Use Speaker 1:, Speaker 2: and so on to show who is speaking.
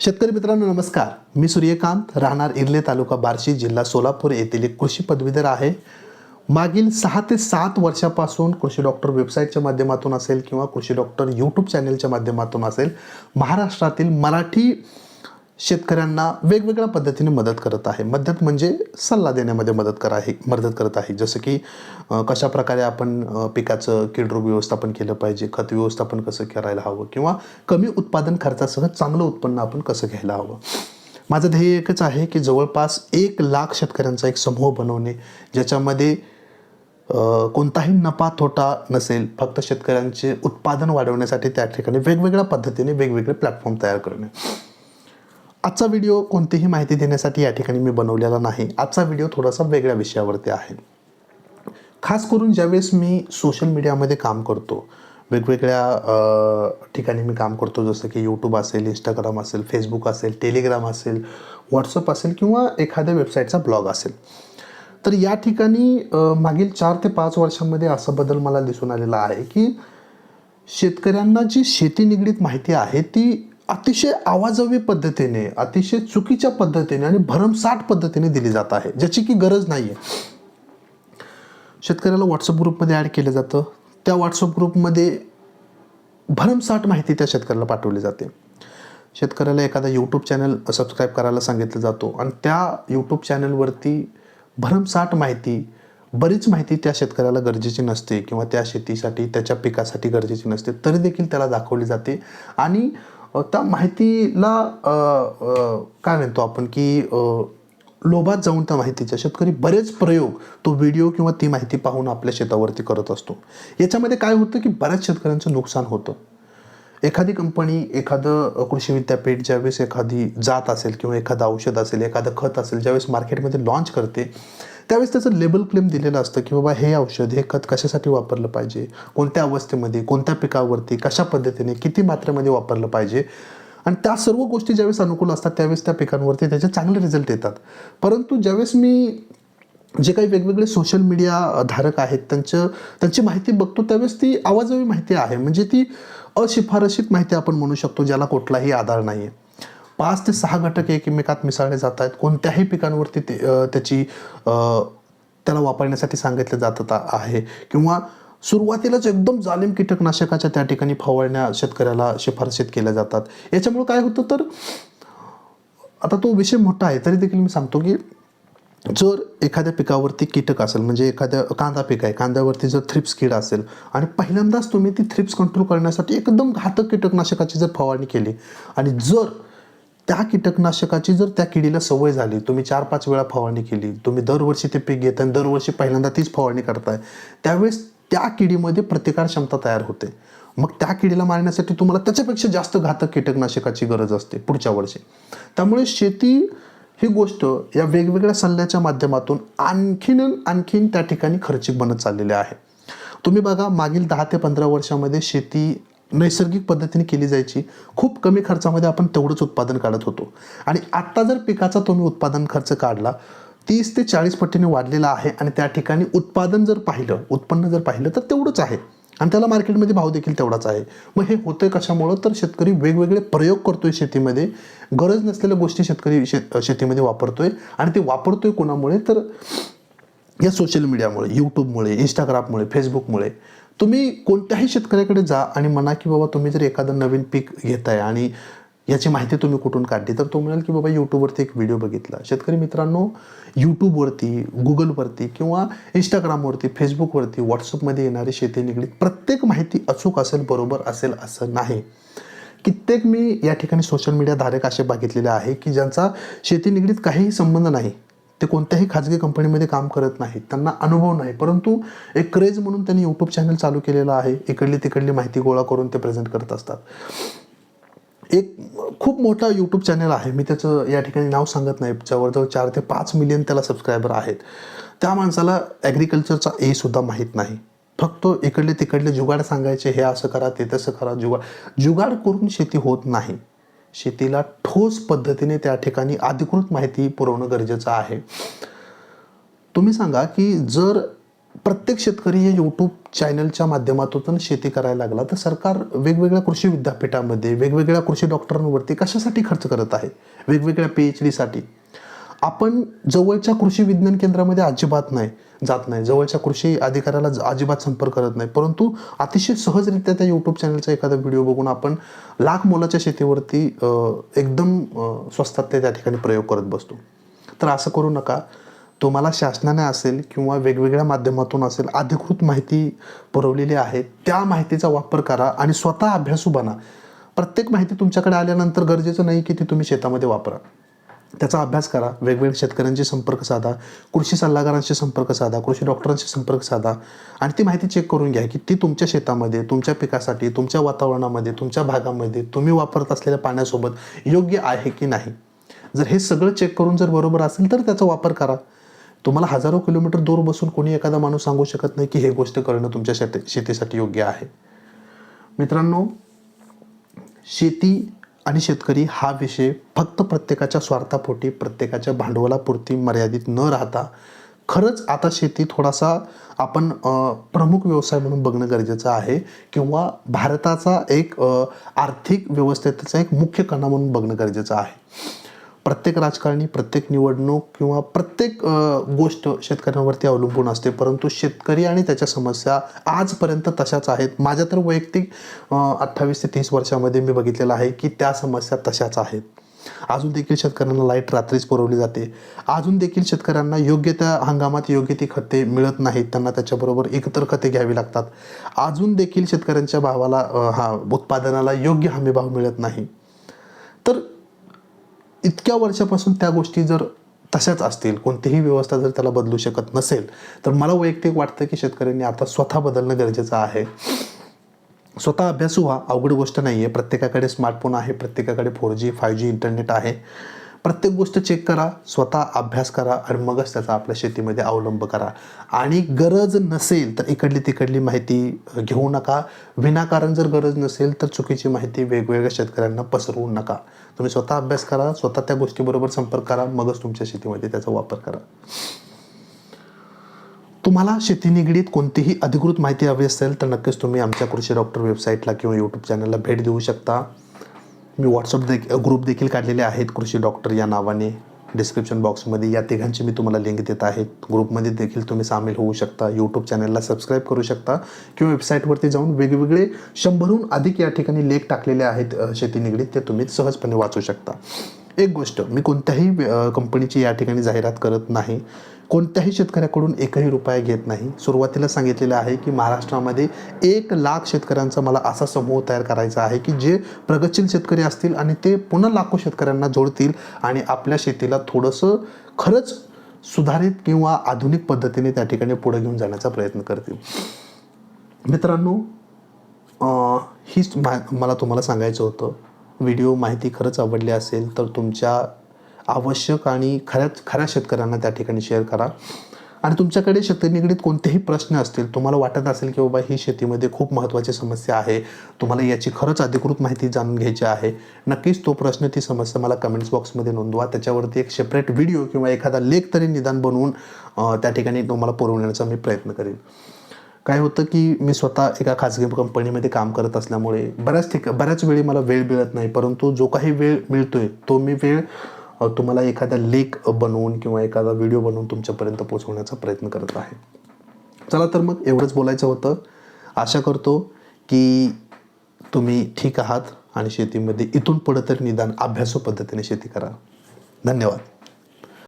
Speaker 1: शेतकरी मित्रांनो नमस्कार. मी सूर्यकांत राहणार इर्ले तालुका बार्शी जिल्हा सोलापूर येथील एक कृषी पदवीधर आहे. मागील सहा ते सात वर्षापासून कृषी डॉक्टर वेबसाईटच्या माध्यमातून असेल किंवा कृषी डॉक्टर यूट्यूब चॅनलच्या माध्यमातून असेल महाराष्ट्रातील मराठी शेतकऱ्यांना वेगवेगळ्या पद्धतीने मदत करत आहे. मदत म्हणजे सल्ला देण्यामध्ये मदत करा आहे मदत करत आहे. जसं की कशाप्रकारे कशा प्रकारे आपण पिकाचं कीड रोग व्यवस्थापन केलं पाहिजे खत व्यवस्थापन कसं करायला हवं किंवा कमी उत्पादन खर्चासह चांगलं उत्पन्न आपण कसं घ्यायला हवं. माझं ध्येय एकच आहे की जवळपास एक लाख शेतकऱ्यांचा एक समूह बनवणे ज्याच्यामध्ये कोणताही नफा तोटा नसेल फक्त शेतकऱ्यांचे उत्पादन वाढवण्यासाठी त्या ठिकाणी वेगवेगळ्या पद्धतीने वेगवेगळे प्लॅटफॉर्म तयार करणे. आजचा व्हिडिओ कोणतीही माहिती देण्यासाठी या ठिकाणी मी बनवलेला नाही. आजचा व्हिडिओ थोडासा वेगळ्या विषयावरती आहे. खास करून ज्यावेळेस मी सोशल मीडियामध्ये काम करतो वेगवेगळ्या ठिकाणी मी काम करतो जसं की यूट्यूब असेल इंस्टाग्राम असेल फेसबुक असेल टेलिग्राम असेल व्हॉट्सअप असेल किंवा एखाद्या वेबसाईटचा ब्लॉग असेल. तर या ठिकाणी मागील चार ते पाच वर्षांमध्ये असा बदल मला दिसून आलेला आहे की शेतकऱ्यांना जी शेती निगडीत माहिती आहे ती अतिशय आवाजवी पद्धतीने अतिशय चुकीच्या पद्धतीने आणि भरमसाठ पद्धतीने दिली जात आहे ज्याची की गरज नाही आहे शेतकऱ्याला व्हॉट्सअप ग्रुपमध्ये ॲड केलं जातं. त्या व्हॉट्सअप ग्रुपमध्ये भरमसाठ माहिती त्या शेतकऱ्याला पाठवली जाते. शेतकऱ्याला एखादा यूट्यूब चॅनल सबस्क्राईब करायला सांगितलं जातो आणि त्या यूट्यूब चॅनलवरती भरमसाठ माहिती बरीच माहिती त्या शेतकऱ्याला गरजेची नसते किंवा त्या शेतीसाठी त्याच्या पिकासाठी गरजेची नसते तरी देखील त्याला दाखवली जाते. आणि त्या माहितीला काय म्हणतो आपण की लोभात जाऊन त्या माहितीच्या शेतकरी बरेच प्रयोग तो व्हिडिओ किंवा ती माहिती पाहून आपल्या शेतावरती करत असतो. याच्यामध्ये काय होतं की बऱ्याच शेतकऱ्यांचं नुकसान होतं. एखादी कंपनी एखादं कृषी विद्यापीठ ज्यावेळेस एखादी जात असेल किंवा एखादं औषध असेल एखादं खत असेल ज्यावेळेस मार्केटमध्ये लॉन्च करते त्यावेळेस त्याचं लेबल क्लेम दिलेलं असतं की बाबा हे औषध हे खत कशासाठी वापरलं पाहिजे? कोणत्या अवस्थेमध्ये कोणत्या पिकावरती कशा पद्धतीने किती मात्रेमध्ये वापरलं पाहिजे? आणि त्या सर्व गोष्टी ज्यावेळेस अनुकूल असतात त्यावेळेस त्या पिकांवरती त्याचे चांगले रिझल्ट येतात. परंतु ज्यावेळेस मी जे काही वेगवेगळे सोशल मीडिया धारक आहेत त्यांचं त्यांची माहिती बघतो त्यावेळेस ती आवाजवी माहिती आहे. म्हणजे ती अशिफारशीत माहिती आपण म्हणू शकतो ज्याला कुठलाही आधार नाही आहे पाच ते सहा घटक एकमेकात मिसळले जात आहेत. कोणत्याही पिकांवरती ते त्याची त्याला वापरण्यासाठी सांगितलं जात आहे. किंवा सुरुवातीलाच एकदम जालिम कीटकनाशकाच्या त्या ठिकाणी फवारण्या शेतकऱ्याला शिफारशीत केल्या जातात. याच्यामुळे काय होतं तर आता तो विषय मोठा आहे. तरी देखील मी सांगतो की जर एखाद्या पिकावरती कीटक असेल म्हणजे एखाद्या कांदा पीक आहे कांद्यावरती जर थ्रिप्स कीड असेल आणि पहिल्यांदाच तुम्ही ती थ्रिप्स कंट्रोल करण्यासाठी एकदम घातक कीटकनाशकाची जर फवारणी केली आणि जर त्या कीटकनाशकाची जर त्या किडीला सवय झाली तुम्ही चार पाच वेळा फवारणी केली तुम्ही दरवर्षी ते पीक घेताय दरवर्षी पहिल्यांदा तीच फवारणी करताय त्यावेळेस त्या किडीमध्ये प्रतिकार क्षमता तयार होते. मग त्या किडीला मारण्यासाठी तुम्हाला त्याच्यापेक्षा जास्त घातक कीटकनाशकाची गरज असते पुढच्या वर्षी. त्यामुळे शेती ही गोष्ट या वेगवेगळ्या सल्ल्याच्या माध्यमातून आणखीन आणखीन त्या ठिकाणी खर्चिक बनत चाललेली आहे. तुम्ही बघा मागील दहा ते पंधरा वर्षामध्ये शेती नैसर्गिक पद्धतीने केली जायची. खूप कमी खर्चामध्ये आपण तेवढंच उत्पादन काढत होतो. आणि आत्ता जर पिकाचा तुम्ही उत्पादन खर्च काढला तीस ते चाळीस पटीने वाढलेला आहे आणि त्या ठिकाणी उत्पादन जर पाहिलं उत्पन्न जर पाहिलं तर तेवढंच आहे. आणि त्याला मार्केटमध्ये भाव देखील तेवढाच आहे. मग हे होतंय कशामुळं? तर शेतकरी वेगवेगळे प्रयोग करतोय शेतीमध्ये. गरज नसलेल्या गोष्टी शेतकरी शेत शेतीमध्ये वापरतोय. आणि ते वापरतोय कोणामुळे? तर या सोशल मीडियामुळे यूट्यूबमुळे इंस्टाग्राममुळे फेसबुकमुळे तुम्ही कोणत्याही शेतकऱ्याकडे जा आणि म्हणा की बाबा तुम्ही जर एखादं नवीन पीक घेताय आणि याची माहिती तुम्ही कुठून काढली तर तो म्हणाल की बाबा यूट्यूबवरती एक व्हिडिओ बघितला. शेतकरी मित्रांनो यूट्यूबवरती गुगलवरती किंवा इंस्टाग्रामवरती फेसबुकवरती व्हॉट्सअपमध्ये येणारी शेती निगडीत प्रत्येक माहिती अचूक असेल बरोबर असेल असं नाही. कित्येक मी या ठिकाणी सोशल मीडिया धारक असे बघितलेले आहे की ज्यांचा शेती निगडीत काहीही संबंध नाही. ते कोणत्याही खाजगी कंपनीमध्ये काम करत नाहीत त्यांना अनुभव नाही. परंतु एक क्रेज म्हणून त्यांनी यूट्यूब चॅनल चालू केलेलं आहे. इकडली तिकडली माहिती गोळा करून ते प्रेझेंट करत असतात. एक खूप मोठा यूट्यूब चॅनल आहे. मी त्याचं या ठिकाणी नाव सांगत नाही. जवळजवळ चार ते पाच मिलियन त्याला सबस्क्रायबर आहेत. त्या माणसाला ॲग्रिकल्चरचा ए सुद्धा माहीत नाही. फक्त इकडले तिकडले जुगाड सांगायचे हे असं करा ते तसं करा. जुगाड जुगाड करून शेती होत नाही. शेतीला ठोस पद्धतीने त्या ठिकाणी अधिकृत माहिती पुरवणं गरजेचं आहे. तुम्ही सांगा की जर प्रत्येक शेतकरी हे यूट्यूब चॅनलच्या माध्यमातून शेती करायला लागला तर सरकार वेगवेगळ्या कृषी विद्यापीठामध्ये वेगवेगळ्या कृषी डॉक्टरांवरती कशासाठी खर्च करत आहे? वेगवेगळ्या पी एच डीसाठी आपण जवळच्या कृषी विज्ञान केंद्रामध्ये अजिबात नाही जात नाही. जवळच्या कृषी अधिकाऱ्याला अजिबात संपर्क करत नाही. परंतु अतिशय सहजरित्या त्या यूट्यूब चॅनलचा एखादा व्हिडिओ बघून आपण लाख मोलाच्या शेतीवरती एकदम स्वस्तात ते त्या ठिकाणी प्रयोग करत बसतो. तर असं करू नका. तुम्हाला शासनाने असेल किंवा वेगवेगळ्या माध्यमातून असेल अधिकृत माहिती पुरवलेली आहे त्या माहितीचा वापर करा आणि स्वतः अभ्यासू बना प्रत्येक माहिती तुमच्याकडे आल्यानंतर गरजेचं नाही की ती तुम्ही शेतामध्ये वापरा. त्याचा अभ्यास करा. वेगवेगळ्या शेतकऱ्यांशी संपर्क साधा. कृषी सल्लागारांशी संपर्क साधा. कृषी डॉक्टरांशी संपर्क साधा. आणि ती माहिती चेक करून घ्या की ती तुमच्या शेतामध्ये तुमच्या पिकासाठी तुमच्या वातावरणामध्ये तुमच्या भागामध्ये तुम्ही वापरत असलेल्या पाण्यासोबत योग्य आहे की नाही? जर हे सगळं चेक करून जर बरोबर असेल तर त्याचा वापर करा. तुम्हाला हजारो किलोमीटर दूर बसून कोणी एखादा माणूस सांगू शकत नाही की हे गोष्ट करणं तुमच्या शेती शेतीसाठी योग्य आहे. मित्रांनो शेती आणि शेतकरी हा विषय फक्त प्रत्येकाच्या स्वार्थापोटी प्रत्येकाच्या भांडवलापुरती मर्यादित न राहता खरंच आता शेती थोडासा आपण प्रमुख व्यवसाय म्हणून बघणं गरजेचं आहे किंवा भारताचा एक आर्थिक व्यवस्थेचा एक मुख्य कणा म्हणून बघणं गरजेचं आहे. प्रत्येक राजकारणी प्रत्येक निवडणूक किंवा प्रत्येक गोष्ट शेतकऱ्यांवरती अवलंबून असते. परंतु शेतकरी आणि त्याच्या समस्या आजपर्यंत तशाच आहेत. माझ्या तर वैयक्तिक अठ्ठावीस ते तीस वर्षामध्ये मी बघितलेलं आहे की त्या समस्या तशाच आहेत. अजून देखील शेतकऱ्यांना लाइट रात्रीच पुरवली जाते. अजून देखील शेतकऱ्यांना योग्य त्या हंगामात योग्य ती खते मिळत नाहीत. त्यांना त्याच्याबरोबर एकतर खते घ्यावी लागतात. अजून देखील शेतकऱ्यांच्या भावाला हा उत्पादनाला योग्य हमी भाव मिळत नाही. तर इतक्या वर्षापासून त्या गोष्टी जर तशाच असतील कोणतीही व्यवस्था जर त्याला बदलू शकत नसेल तर मला वैयक्तिक वाटतं की शेतकऱ्यांनी आता स्वतः बदलणं गरजेचं आहे. स्वतः अभ्यासू व्हा अवघड गोष्ट नाही आहे प्रत्येकाकडे स्मार्टफोन आहे प्रत्येकाकडे four G five G internet आहे. प्रत्येक गोष्ट चेक करा स्वतः अभ्यास करा आणि मगच त्याचा आपल्या शेतीमध्ये अवलंब करा. आणि गरज नसेल तर इकडली तिकडली माहिती घेऊ नका. विनाकारण जर गरज नसेल तर चुकीची माहिती वेगवेगळ्या शेतकऱ्यांना पसरवू नका. तुम्ही स्वतः अभ्यास करा स्वतः त्या गोष्टीबरोबर संपर्क करा मगच तुमच्या शेतीमध्ये त्याचा वापर करा. तुम्हाला शेती निगडीत कोणतीही अधिकृत माहिती हवी असेल तर नक्कीच तुम्ही आमच्या कृषी डॉक्टर वेबसाईटला किंवा यूट्यूब चॅनलला भेट देऊ शकता. मी व्हॉट्सअप दे ग्रुप देखील काढलेले आहेत कृषी डॉक्टर या नावाने. डिस्क्रिप्शन बॉक्समध्ये या तिघांची मी तुम्हाला लिंक देत आहे. ग्रुपमध्ये देखील तुम्ही सामील होऊ शकता. यूट्यूब चॅनलला सबस्क्राईब करू शकता. किंवा वेबसाईटवरती जाऊन वेगवेगळे शंभरहून अधिक या ठिकाणी लेख टाकलेले आहेत शेती निगडीत ते तुम्ही सहजपणे वाचू शकता. एक गोष्ट मी कोणत्याही कंपनीची या ठिकाणी जाहिरात करत नाही. कोणत्याही शेतकऱ्याकडून एकही रुपया घेत नाही. सुरुवातीला सांगितलेलं आहे की महाराष्ट्रामध्ये एक लाख शेतकऱ्यांचा मला असा समूह तयार करायचा आहे की जे प्रगतशील शेतकरी असतील आणि ते पुन्हा लाखो शेतकऱ्यांना जोडतील आणि आपल्या शेतीला थोडंसं खरंच सुधारित किंवा आधुनिक पद्धतीने त्या ठिकाणी पुढे घेऊन जाण्याचा प्रयत्न करतील. मित्रांनो हीच मा मला तुम्हाला सांगायचं होतं. व्हिडिओ माहिती खरंच आवडली असेल तर तुमच्या आवश्यक आणि खऱ्याच खऱ्या शेतकऱ्यांना त्या ठिकाणी शेअर करा. आणि तुमच्याकडे शेती निगडीत कोणतेही प्रश्न असतील तुम्हाला वाटत असेल की बाबा ही शेतीमध्ये खूप महत्त्वाची समस्या आहे तुम्हाला याची खरंच अधिकृत माहिती जाणून घ्यायची आहे नक्कीच तो प्रश्न ती समस्या मला कमेंट्स बॉक्समध्ये नोंदवा. त्याच्यावरती एक सेपरेट व्हिडिओ किंवा एखादा लेख तरी निदान बनवून त्या ठिकाणी तुम्हाला पुरवण्याचा मी प्रयत्न करेन. काय होतं की मी स्वतः एका खाजगी कंपनीमध्ये काम करत असल्यामुळे बऱ्याच ठिक बऱ्याच वेळी मला वेळ मिळत नाही परंतु जो काही वेळ मिळतोय तो मी वेळ तुम्हाला एखादा लेख बनवून किंवा एखादा व्हिडिओ बनवून तुमच्यापर्यंत पोहोचवण्याचा प्रयत्न करत आहे. चला तर मग एवढंच बोलायचं होतं. आशा करतो की तुम्ही ठीक आहात आणि शेतीमध्ये इथून पुढं तर निदान अभ्यासू पद्धतीने शेती करा. धन्यवाद.